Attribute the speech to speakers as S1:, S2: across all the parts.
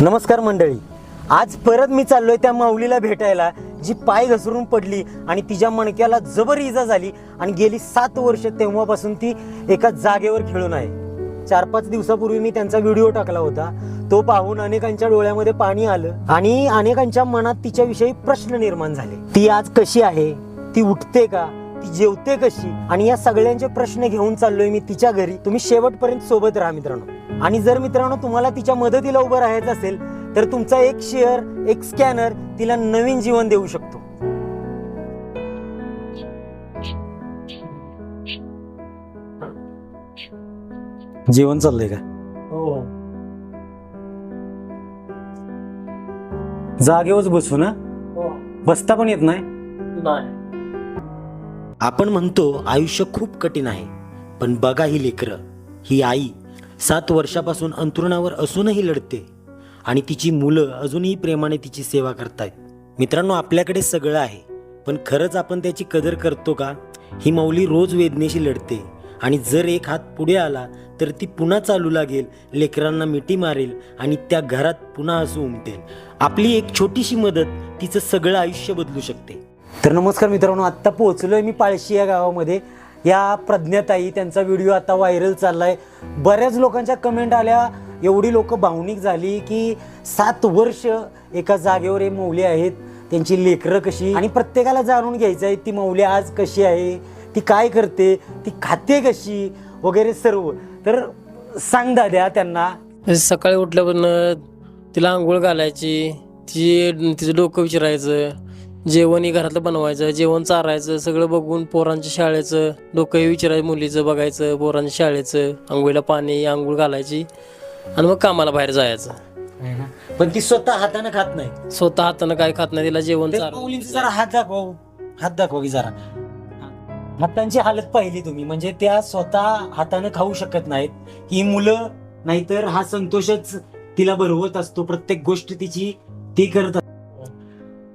S1: नमस्कार मंडळी. आज परत मी चाललोय त्या माऊलीला भेटायला जी पाय घसरून पडली आणि तिच्या मणक्याला जबर इजा झाली आणि गेली सात वर्ष तेव्हापासून ती एका जागेवर खेळून आहे. चार पाच दिवसापूर्वी मी त्यांचा व्हिडिओ टाकला होता. तो पाहून अनेकांच्या डोळ्यामध्ये पाणी आलं आणि अनेकांच्या मनात तिच्याविषयी प्रश्न निर्माण झाले. ती आज कशी आहे? ती उठते का? ती जेवते कशी? आणि या सगळ्यांचे प्रश्न घेऊन चाललोय मी तिच्या घरी. तुम्ही शेवटपर्यंत सोबत राहा मित्रांनो. आणि जर मित्रांनो तुम्हाला तिच्या मदतीला उभं राहायचं असेल तर तुमचा एक शेअर एक स्कॅनर तिला नवीन जीवन देऊ शकतो. जेवण चाललंय का?
S2: हो.
S1: जागेवरच बसू ना?
S2: हो.
S1: बसता पण येत नाही?
S2: नाही.
S1: आपण म्हणतो आयुष्य खूप कठीण आहे पण बघा ही लेकरं ही आई सात वर्षापासून अंथरुणावर असूनही लढते आणि तिची मुलं अजूनही प्रेमाने तिची सेवा करतायत. मित्रांनो आपल्याकडे सगळं आहे पण खरंच आपण त्याची कदर करतो का? ही माऊली रोज वेदनेशी लढते आणि जर एक हात पुढे आला तर ती पुन्हा चालू लागेल लेकरांना मिठी मारेल आणि त्या घरात पुन्हा हसू उमटेल. आपली एक छोटीशी मदत तिचं सगळं आयुष्य बदलू शकते. तर नमस्कार मित्रांनो आत्ता पोहोचलोय मी पाळशी या गावामध्ये. या प्रज्ञाताई त्यांचा व्हिडिओ आता व्हायरल चाललाय. बऱ्याच लोकांच्या कमेंट आल्या. एवढी लोक भावनिक झाली की सात वर्ष एका जागेवर हे मौली आहेत. त्यांची लेकरं कशी? आणि प्रत्येकाला जाणून घ्यायचं आहे ती मौली आज कशी आहे? ती काय करते? ती खाते कशी? वगैरे सर्व. तर सांग दाद्या त्यांना.
S2: सकाळी उठल्यापासून तिला आंघोळ घालायची ती तिचं डोकं विचारायचं. जेवण ही घरातलं बनवायचं जेवण चारायचं सगळं बघून पोरांच्या शाळेचं डोकं हे विचारायचं मुलीचं बघायचं पोरांच्या शाळेचं आंघोळीला पाणी आंघोळ घालायची आणि मग कामाला बाहेर जायचं.
S1: पण ती स्वतः हाताने खात नाही.
S2: स्वतः हातानं काय खात नाही तिला जेवण
S1: ते
S2: चार
S1: माऊलींचा जरा हात दाखव. हात दाखव की जरा. हातांची हालत पाहिली तुम्ही. म्हणजे त्या स्वतः हाताने खाऊ शकत नाहीत. ही मुलं नाहीतर हा संतोषच तिला भरवत असतो. प्रत्येक गोष्ट तिची ती करत असते.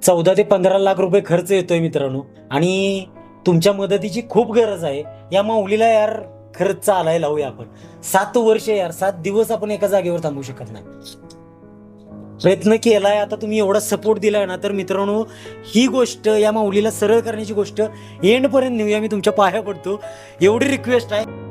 S1: चौदा ते पंधरा लाख रुपये खर्च येतोय मित्रांनो. आणि तुमच्या मदतीची खूप गरज आहे. या माऊलीला यार खरंच चालाय लावूया आपण. सात वर्ष यार सात दिवस आपण एका जागेवर थांबू शकत नाही. प्रयत्न केलाय आता तुम्ही एवढा सपोर्ट दिलाय ना तर मित्रांनो ही गोष्ट या माऊलीला सरळ करण्याची गोष्ट एंड पर्यंत नेऊया. मी तुमच्या पाया पडतो. एवढी रिक्वेस्ट आहे.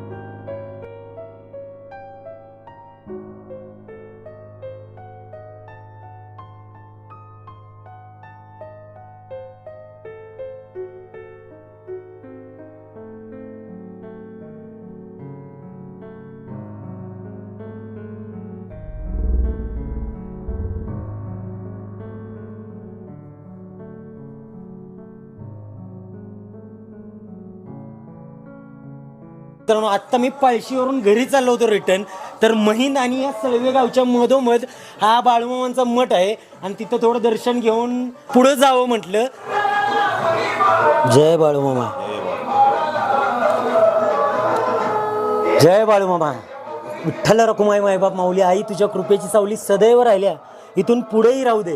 S1: मित्रांनो आता मी पळशीवरून घरी चाललो होतो रिटर्न तर महिन आणि या सळवे गावच्या मधोमध हा बाळूमामांचा मठ आहे. आणि तिथं थोडं दर्शन घेऊन पुढं जावं म्हटलं. जय बाळूमामा. जय बाळूमामा. विठ्ठल रकुमाई मायबाप माऊली आई तुझ्या कृपेची सावली सदैव राहिल्या. इथून पुढेही राहू दे.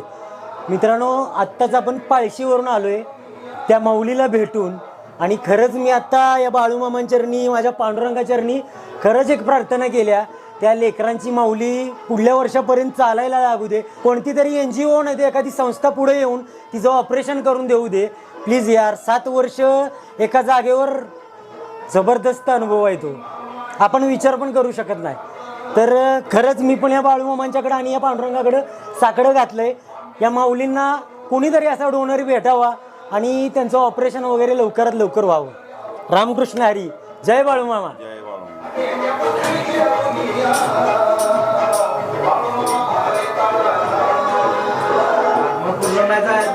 S1: मित्रांनो आत्ताच आपण पाळशीवरून आलोय. त्या माऊलीला भेटून आणि खरंच मी आत्ता या बाळूमामांचरणी माझ्या पांडुरंगा चरणी खरंच एक प्रार्थना केल्या. त्या लेकरांची माऊली पुढल्या वर्षापर्यंत चालायला लागू दे. कोणती तरी एन जी ओ नाही एखादी संस्था पुढे येऊन तिचं ऑपरेशन करून देऊ दे. प्लीज यार सात वर्ष एका जागेवर जबरदस्त अनुभव आहे तो. आपण विचार पण करू शकत नाही. तर खरंच मी पण या बाळूमामांच्याकडे आणि या पांडुरंगाकडं साकडं आहे या माऊलींना कोणीतरी असा डोनर भेटावा. आणि त्यांचं ऑपरेशन वगैरे लवकरात लवकर व्हावं. रामकृष्ण हरी. जय बाळूमामा
S3: मग पूर्ण नाही